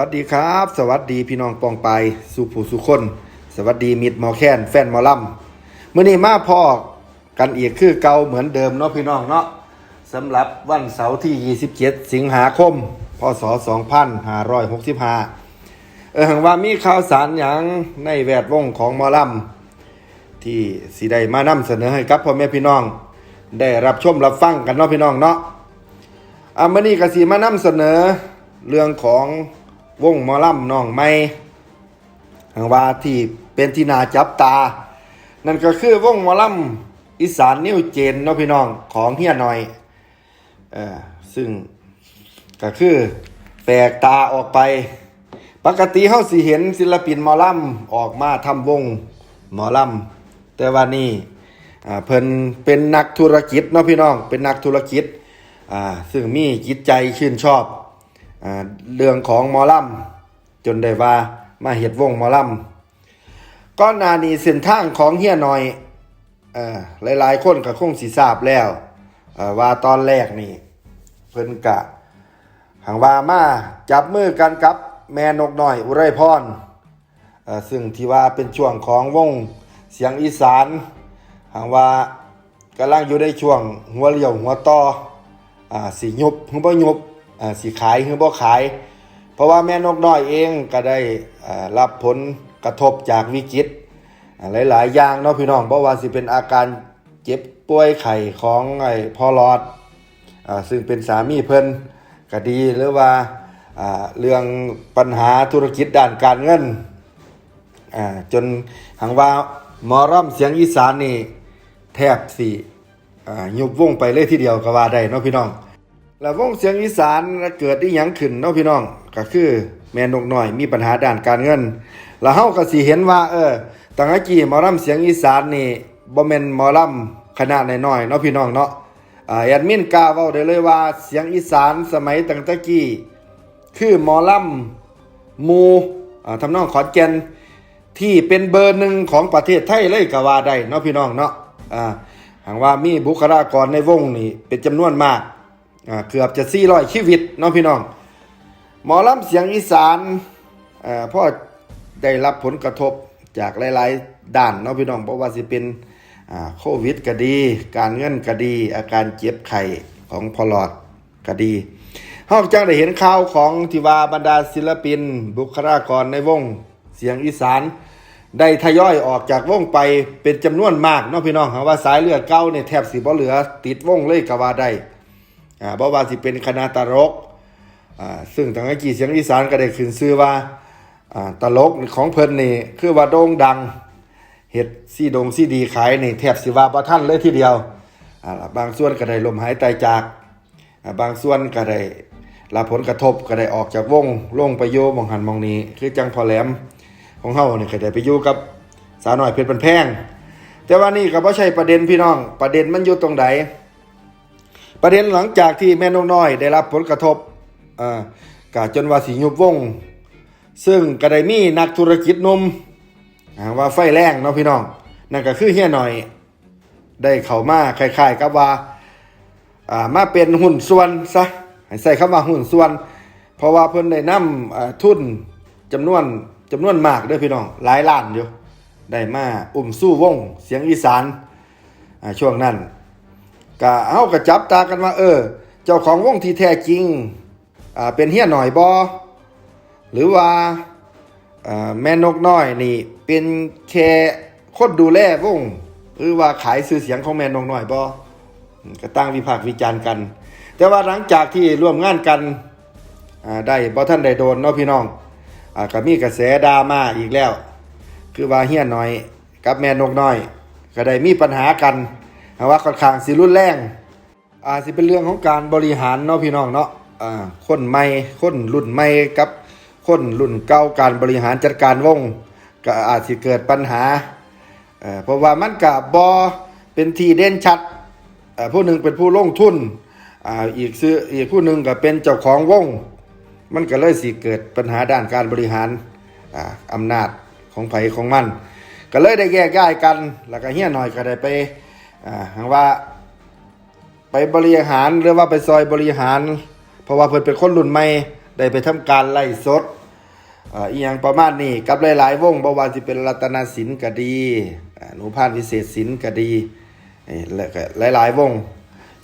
วัสดีครับ สวัสดีพี่น้องปองไปสุผู้สุคน สวัสดีมิดหมอแคนแฟนหมอลำเมื่อนี้มาพอกันอีกคือเก่าเหมือนเดิมเนาะพี่น้องเนาะสำหรับวันเสาร์ที่ 27 สิงหาคม พศ 2565 เออหังว่ามีข่าวสารอย่างในแวดวงของหมอลำที่สิได้มานำเสนอให้กับพ่อแม่พี่น้อง ได้รับชมรับฟังกันเนาะพี่น้องเนาะอามานี่กสีมานำเสนอเรื่องของ วงมอลำน้องไม่ทางว่าที่เป็นที่นาจับตา นั่นก็คือวงมอลำอีสานนิวเจนเนาะพี่น้องของเฮียหน่อยเออซึ่งก็คือแปกตาออกไป ปกติเฮาสิเห็นศิลปินมอลำออกมาทำวงหมอลำแต่ว่านี่อ่าเพิ่นเป็นนักธุรกิจเนาะพี่น้องเป็นนักธุรกิจอ่าซึ่งมีจิตใจชื่นชอบ เรื่องของมอลำจนได้ว่ามาเห็ดวงมอลำก้อนหนานีเส้นทางของเฮียหน่อยอหลายๆ คนก็คงสิทราบแล้วว่าตอนแรกนี่ เพิ่นกะหังว่ามาจับมือกันกับแม่นกหน้อยอุไรพรซึ่งที่ว่าเป็นช่วงของวงเสียงอีสานหังว่ากำลังอยู่ในช่วงหัวเลี้ยวหัวต่ออสียุบหรือบ่ยุบ สีขายหรือบ่ขาย เพราะว่าแม่นกน้อยเองก็ได้อ่ารับผลกระทบจากวิกฤตอ่าหลาย ๆ อย่างเนาะพี่น้องเพราะว่าสิเป็นอาการเจ็บป่วยไข้ของไอ้พ่อหลอดอ่าซึ่งเป็นสามีเพิ่นก็ดีหรือว่าอ่าเรื่องปัญหาธุรกิจด้านการเงินอ่าจนหังว่าหมอร่ำเสียงอีสานนี่แทบสิอ่ายุบวงไปเลยทีเดียวก็ว่าได้เนาะพี่น้อง แล้ววงเสียงอีสานเกิดที่ยังขึ้นเนาะพี่น้อง ก็คือแม่นกน้อยมีปัญหาด้านการเงิน แล้วเฮาก็สิเห็นว่า เออตั้งแต่กี้หมอลำเสียงอีสานนี่บ่แม่นหมอลำขนาดน้อยๆเนาะพี่น้องเนาะอ่าแอดมินกล้าเว้าได้เลยว่าเสียงอีสานสมัยตั้งแต่กี้คือหมอลำหมูอ่าทำนองขอนแก่นที่เป็นเบอร์หนึ่งของประเทศไทยเลยก็ว่าได้เนาะพี่น้องเนาะอ่าหางว่ามีบุคลากรในวงนี่เป็นจำนวนมาก เกือบจะ400ชีวิตเนาะพี่น้อง หมอลำเสียงอีสานพ่อได้รับผลกระทบจากหลาย ๆด้านเนาะพี่น้องเพราะว่าสิเป็นโควิดก็ดี การเงินก็ดี อาการเจ็บไข้ของพอหลอดก็ดีเฮาจังได้เห็นข่าวของที่ว่าบรรดาศิลปิน บุคลากรในวงเสียงอีสาน ได้ทยอยออกจากวงไปเป็นจำนวนมากเนาะพี่น้องครับว่าสายเลือดเก้าเนี่ยแทบสิบ่เหลือ ติดวงเลยก็ว่าได้ บ่ว่าสิเป็นคณะตลกอ่าซึ่งทางไอกีเสียงอีสานก็ได้ขึ้นชื่อว่าอ่าตลกของเพิ่นนี่คือว่าโด่งดังเฮ็ดซี่ดงซี่ดีขายนี่แทบสิว่าบ่ทันเลยทีเดียวอ่าบางส่วนก็ได้ลมหายตายจากอ่าบางส่วนก็ได้รับผลกระทบก็ได้ออกจากวงลงไปโยมองหันมองนี้ คือจังพอแหลมของเฮานี่ก็ได้ไปอยู่กับสาวน้อยเพชรบันแพงแต่ว่านี่ก็บ่ใช่ประเด็นพี่น้องประเด็นมันอยู่ตรงใด ประเด็นหลังจากที่แม่นกน้อย ได้รับผลกระทบอ่ากาจนว่าสิยุบวง ซึ่งก็ไดมีนักธุรกิจนมว่าไฟแรงเนาะพี่น้อง นั่นก็คือเฮียหน่อย ได้เข้ามาคล้ายๆกับว่าอ่ามาเป็นหุ้นส่วนซะใส่คำว่าหุ้นส่วน เพราะว่าเพิ่นได้นำอ่าทุนจำนวนจำนวนมากเด้อพี่น้องหลายล้านอยู่ได้มาอุ้มสู้วง เสียงอีสานช่วงนั้น ก็เฮาก็จับตากันว่า เออ เจ้าของวงที่แท้จริงอ่าเป็นเฮียหน่อยบ่หรือว่าแม่นกน้อยนี่ เป็นแค่คนดูแลวงหรือว่าขายชื่อเสียงของแม่นกน้อยบ่ก็ตั้งวิพากษ์วิจารณ์กัน แต่ว่าหลังจากที่ร่วมงานกันอ่าได้บ่ท่านได้โดนเนาะพี่น้องอ่าก็มีกระแสดราม่าอีกแล้ว คือว่าเฮียน้อยกับแม่นกน้อย ก็ได้มีปัญหากัน อ่ว่าค่อนข้างสิรุนแรงอ่าสิเป็นเรื่องของการบริหารเนาะพี่น้องเนาะอ่าคนใหม่คนรุ่นใหม่กับคนรุ่นเก่าการบริหารจัดการวงก็อาจสิเกิดปัญหาเอ่อเพราะว่ามันกับบอเป็นทีเด่นชัดอ่าผู้หนึ่งเป็นผู้ลงทุนอ่าอีกซื้ออีกผู้หนึ่งก็เป็นเจ้าของวง มันก็เลยสิเกิดปัญหาด้านการบริหารอ่าอำนาจของไผของมัน ก็เลยได้แยกย้ายกันแล้วก็เฮียหน่อยก็ได้ไป อ่าหางว่า ไปบริหารหรือว่าไปซอยบริหาร เพราะว่าเพิ่นเป็นคนรุ่นใหม่ได้ไปทำการไล่สดอีหยังประมาณนี้กับหลาย ๆ วงบ่ว่าสิเป็นรัตนศิลป์ก็ดีหนูพานวิเศษศิลป์ก็ดีเอ้ยแล้วก็หลาย ๆ วง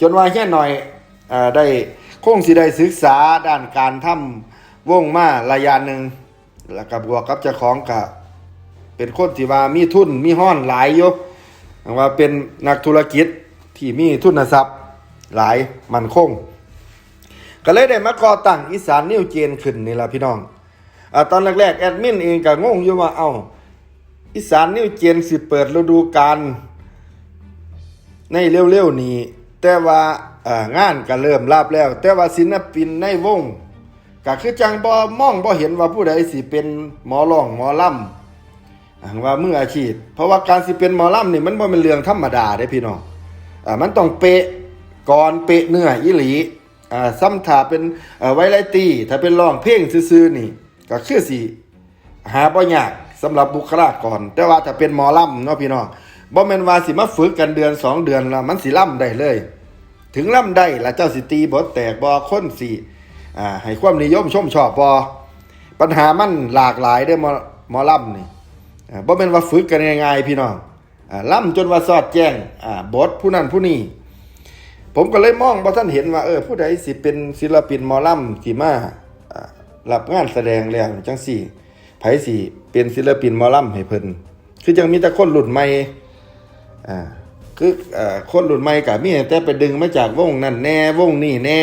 จนว่าแค่หน่อยอได้คงสิได้ศึกษาด้านการทำวงมาระยะหนึ่งแล้วก็บบวกกับเจ้าของก็เป็นคนที่ว่ามีทุนมีห้อนหลายอยู่ ว่าเป็นนักธุรกิจที่มีทุนทรัพย์หลายมั่นคง ก็เลยได้มาก่อตั้งอีสานนิวเจนขึ้นนี่ละพี่น้องอตอนแรกๆแอดมินเองก็งงอยู่ว่าเอ้าอีสานนิวเจนสิเปิดฤดูกาลในเร็วๆนี้ แต่ว่างานก็เริ่มราบแล้ว แต่ว่าศิลปินในวงก็คือจังบ่มองบ่เห็นว่าผู้ใดสิเป็นหมอร้องหมอลำ อ่าว่ามืออาชีพ เพราะว่าการสิเป็นหมอลำนี่มันบ่เป็นเรื่องธรรมดาเด้พี่น้องอ่ามันต้องเปะก่อนเปะเนื้ออีหลีอ่าซ้ำถ้าเป็นอ่อไวไลตี้ถ้าเป็นร้องเพลงซื่อๆนี่ ก็คือสิหาบ่ยากสำหรับบุคลากรแต่ว่าถ้าเป็นหมอลำเนาะพี่น้องบ่แม่นว่าสิมาฝึกกันเดือนสองเดือนแล้วมันสิล่ำได้เลย ถึงล่ำได้ละเจ้าสิตีบทแตกบ่คนสิอ่าให้ความนิยมชมชอบบ่ปัญหามันหลากหลายเด้อหมอหมอลำนี่ บ่แม่นว่าฝึกกันง่ายๆพี่น้องอ่าล่ำจนว่าสอดแจ้งอ่าบทผู้นั้นผู้นี้ผมก็เลยมองว่าท่านเห็นว่าเออผู้ใดสิเป็นศิลปินหมอลำที่มาอ่ารับงานแสดงแล้วจังสี่ไผสิเป็นศิลปินหมอลำให้เพิ่นคือจังมีแต่คนรุ่นใหม่อ่าคือคนรุ่นใหม่ก็มีแต่ไปดึงมาจากวงนั่นแน่วงนี่แน่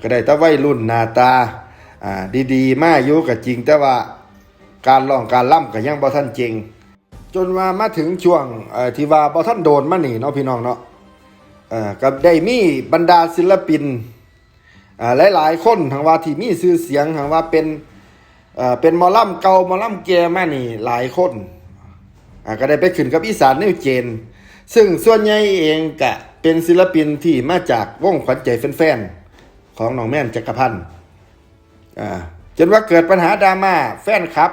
ก็ได้แต่วัยรุ่นหน้าตาอ่าดีๆ มาอยู่ก็จริงแต่ว่า การร้องการล่ำก็ยังบ่ทันจริงจนวามาถึงช่วงที่ว่าบ่ทันโดนมานี่เนาะพี่น้องเนาะกับได้มีบรรดาศิลปินอ่าหลายๆคนทางว่าที่มีชื่อเสียงทางว่าเป็นเป็นมอลำเก่ามอลำแก่มานี่หลายคนก็ได้ไปขึ้นกับอีสานนิวเจน ซึ่งส่วนใหญ่เองก็เป็นศิลปินที่มาจากวงขวัญใจแฟนๆของน้องแม่นจักรพันธ์จนว่าเกิดปัญหาดราม่าแฟนคลับ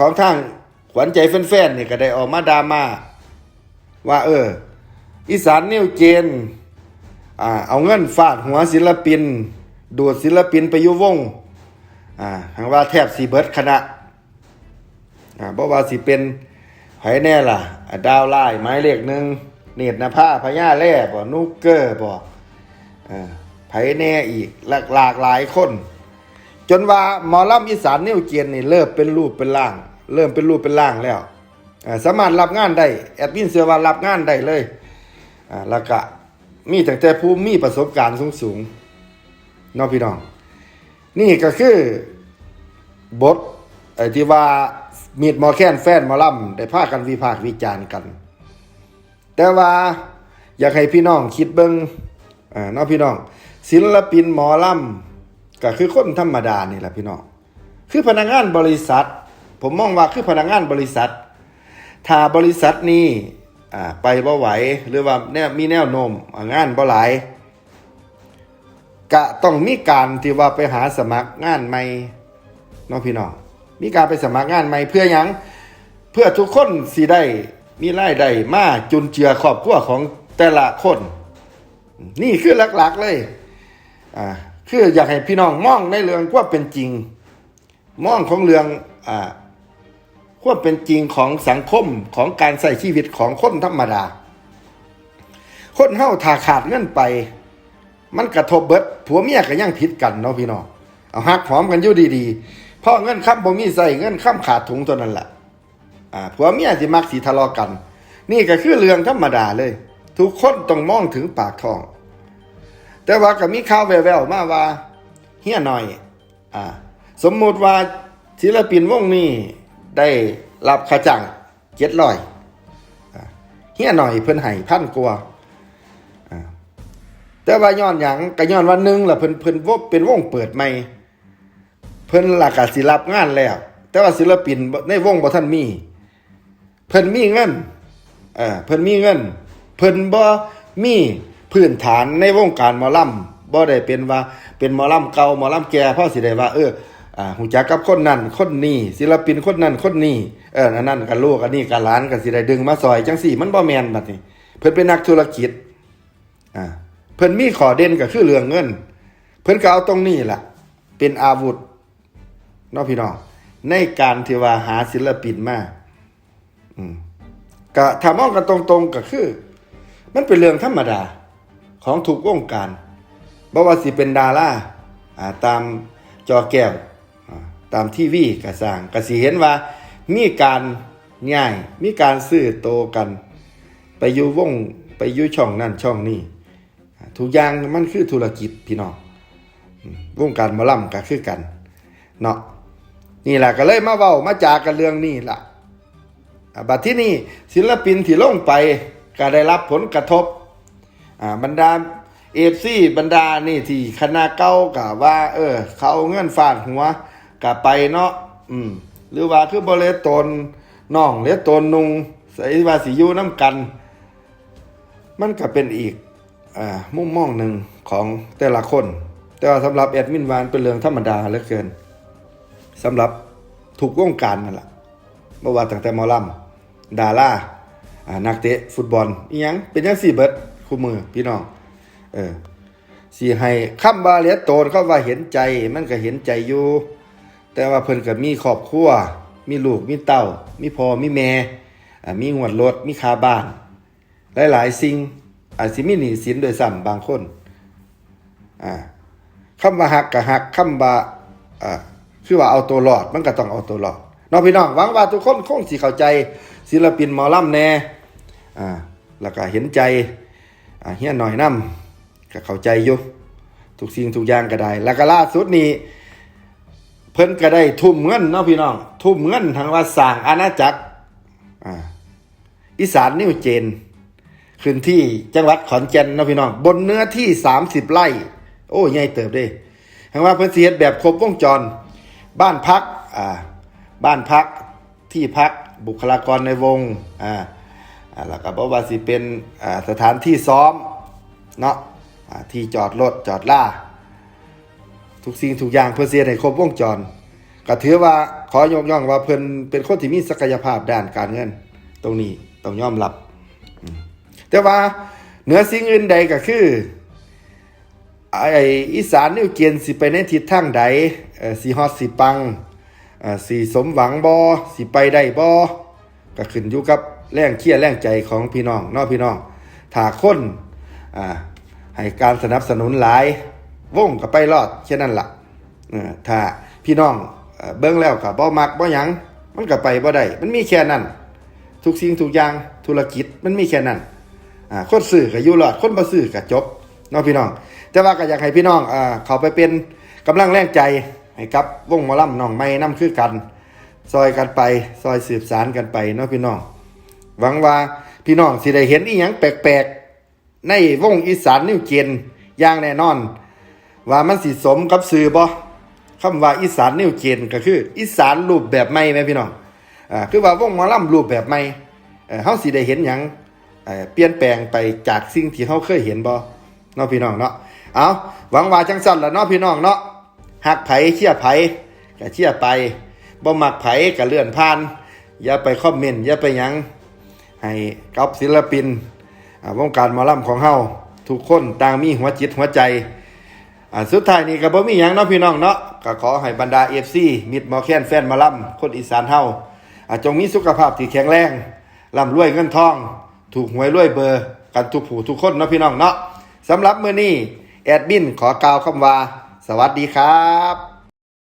ของทางขวัญใจแฟนๆนี่ก็ได้ออกมาดราม่าว่าเออ อีสานนิวเจนอ่าเอาเงินฟาดหัวศิลปิน ดูดศิลปินไปยู่วงอ่าหางว่าแทบสีเบิร์ดคณะอ่าบ่ว่าสิเป็นไผแน่ล่ะ ดาวไล่ไม้เลขหนึ่งเนตรนภาพญาแร่บ่นุกเกอร์บ่อ่าไผแน่อีกหลากหลายคน จนว่าหมอลำอีสานนิวเจนนี่เริ่มเป็นรูปเป็นร่าง เริ่มเป็นรูปเป็นร่างแล้วสามารถรับงานได้แอดมินเสือว่ารับงานได้เลยอ่าแล้วก็มีตั้งแต่ผู้มีประสบการณ์สูงสูงๆน้องพี่น้อง นี่ก็คือบทไอ้ที่ว่ามีดหมอแค้นแฟนหมอลำได้พากันวิพากษ์วิจารณ์กัน แต่ว่าอยากให้พี่น้องคิดเบิงอ่าเน้องพี่น้อง ศิลปินหมอลำ ก็คือคนธรรมดานี่แหละพี่น้องคือพนักงานบริษัท ผมมองว่าคือพนักงานบริษัท ถ้าบริษัทนี้อ่าไปบ่ไหวหรือว่าแนวมีแนวโน้มงานบ่หลายก็ต้องมีการที่ว่าไปหาสมัครงานใหม่น้องพี่น้องมีการไปสมัครงานใหม่เพื่อยังเพื่อทุกคนสิได้มีรายได้มาจุนเจือครอบครัวของแต่ละคน นี่คือหลักๆเลยอ่า คืออยากให้พี่น้องมองในเรื่องว่าเป็นจริง มองของเรื่องอ่าควาเป็นจริงของสังคมของการใส่ชีวิตของคนธรรมดา คนเฮาถ้าขาดเงินไป มันกระทบเบิดผัวเมียก็ยังผิดกันเนาะพี่น้องเอาหักหอมกันอยู่ดีๆพราะเงินค้ำบ่มีใส่เงินค้ำขาดถุงตัวนั้นแหละอ่าผัวเมียสิมักสิทะเลาะกัน นี่ก็คือเรื่องธรรมดาเลย ทุกคนต้องมองถึงปากท้อง แต่ว่าก็มีข่าวแววๆมาว่าเฮียหน่อยอ่าสมมุติว่าศิลปินวงนี้ได้รับค่าจ้างเจ็ดร้อยเฮียหน่อยเพิ่นให้พันกว่าอ่าแต่ว่าย้อนหยังก็ย้อนวันหนึ่งล่ะเพิ่นเพิ่นวเป็นวงเปิดใหม่ เพิ่นหลักกสิรับงานแล้ว แต่ว่าศิลปินในวงบ่ทันมี เพิ่นมีเงินเออเพิ่นมีเงิน เพิ่นบ่มี พื้นฐานในวงการหมอลำบ่ได้เป็นว่าเป็นหมอลำเก่าหมอลำแก่เพราะสิได้ว่า เอออ่าหูจักกับคนนั้นคนนี้ศิลปินคนนั้นคนนี้เอออันนั้นกันลูกอันนี้กันหลานกันสิได้ดึงมาซอยจังสี่ มันบ่แมนบัดนี้ เพิ่นเป็นนักธุรกิจอ่าเพิ่นมีข้อเด่นก็คือเรื่องเงิน เพิ่นก็เอาตรงนี้ล่ะ เป็นอาวุธเนาะพี่น้องในการที่ว่าหาศิลปินมาอืมก็ถ้ามองกันตรงๆก็คือ มันเป็นเรื่องธรรมดา ของทุกวงการบ่ว่าสิเป็นดาราอ่าตามจอแก้วตามทีวีก็สางก็สิเห็นว่ามีการง่ายมีการซื้อโตกัน ไปอยู่วงไปอยู่ช่องนั่นช่องนี่ทุกอย่างมันคือธุรกิจพี่น้องวงการมอลำก็คือกันเนาะนี่แหละก็เลยมาเว้ามาจากันเรื่องนี้ล่ะอ่าบัดที่นี่ศิลปินที่ลงไปก็ได้รับผลกระทบ อ่าบรรดาเอฟซีบรรดานี่ที่คณะเก้ากะว่า เออ เขาเอาเงินฟาดหัวกะไปเนาะอืม หรือว่าคือบริตนน้องเลตนนุงใส่ว่าสิยูน้ำกัน มันก็เป็นอีกอ่ามุมมองหนึ่งของแต่ละคน แต่ว่าสำหรับแอดมินวานเป็นเรื่องธรรมดาเหลือเกินสำหรับถูกวงการนั่นแหละเมื่อว่าตั้งแต่มอลำดาราอ่านักเตะฟุตบอลอีหยังเป็นยังสี่เบิด คู่มือพี่น้อง เออสีให้คำบาเหลียโตนเขาว่าเห็นใจ มันก็เห็นใจอยู่ แต่ว่าเพิ่นก็มีครอบครัว มีลูก มีเต้า มีพ่อ มีแม่อ่ามีงวดรถ มีคาบ้าน หลายๆสิ่งอาจสิมีหนี้สินโดยซ้ำบางคน อ่าคำว่าหักกับหักคำว่าอ่าคือว่าเอาตัวรอด มันก็ต้องเอาตัวรอดน้องพี่น้องหวังว่าทุกคนคงสิเข้าใจศิลปินหมอลำแน่อ่าแล้วก็เห็นใจ เฮียหน่อยนํก็เข้าใจอยู่ทุกสิ่งทุกอย่างก็ได้ แล้วก็ล่าสุดนี้ เพิ่นก็ได้ทุ่มเงินเนาะพี่น้อง ทุ่มเงินทางว่าสร้างอาณาจักรอ่าอีสานนิวเจนขึ้นที่จังหวัดขอนแก่นเนาะพี่น้อง บนเนื้อที่ 30 ไร่ โอ้ใหญ่เติบเด้ทางว่าเพิ่นสิเฮ็ดแบบครบวงจร บ้านพักอ่าบ้านพักที่พักบุคลากรในวงอ่า แล้วก็บอกว่าสิเป็นอ่าสถานที่ซ้อมเนาะอ่าที่จอดรถจอดล่า ทุกสิ่งทุกอย่างเพื่อเสียให้ครบวงจร ก็ถือว่าขอยกย่องว่าเพิ่นเป็นคนที่มีศักยภาพด้านการเงิน ตรงนี้ต้องยอมรับ แต่ว่าเหนือสิ่งอื่นใดก็คือไอ้อีสานนิวเกียนสิไปในทิศทางใดสิฮอดสิปังสิสมหวังบ่สิไปได้บ่ก็ขึ้นอยู่กับ แรงเคียร์แรงใจของพี่น้องนาะพี่น้องถ้าคนอ่าให้การสนับสนุนหลายวงก็ไปรอดแค่นั้นละ่ะถ้าพี่น้องเบิ่งแล้วก็บ่มักบ่หยังมันก็ไปบ่ได้มันมีแค่นั้น ทุกสิ่งทุกอย่างธุรกิจมันมีแค่นั้นคนซื้อก็อยู่รอดคนบ่ซื้อก็จบเนาะพี่น้อง แต่ว่าก็อยากให้พี่น้องอเขาไปเป็นกำลังแรงใจให้กับวงมอลำน้องใหม่นํคือกัน ซอยกันไป ซอยสืบสารกันไปเนาะพี่น้อง หวังว่าพี่น้องสิได้เห็นอีหยังแปลกๆ ในวงอีสานนิวเจนอย่างแน่นอน ว่ามันสิสมกับสื่อบ่คำว่าอีสานนิวเจนก็คือ อีสานรูปแบบใหม่แม่พี่น้องอ่าคือว่าวงมอลำรูปแบบใหม่เอ่อเฮาสิได้เห็นหยังเปลี่ยนแปลงไปจากสิ่งที่เฮาเคยเห็นบ่เนาะพี่น้องเนาะเอาหวังว่าจังสั่นละเนาะพี่น้องเนาะหักไผเชี่ยไผก็เชี่ยไปบ่มักไผก็เลื่อนผ่าน อย่าไปคอมเมนต์อย่าไปหยัง ให้กับศิลปินวงการหมอลำของเฮาทุกคนต่างมีหัวจิตหัวใจสุดท้ายนี้ก็บ่มีหยังเนาะพี่น้องเนาะก็ขอให้บรรดา FC มิตรหมอแคนแฟนหมอลำคนอีสานเฮาอ่าจงมีสุขภาพที่แข็งแรงร่ำรวยเงินทอง ถูกหวยรวยเบอร์ กันทุกผู้ทุกคนเนาะพี่น้องเนาะสำหรับมื้อนี้แอดมินขอกล่าวคำว่า สวัสดีครับ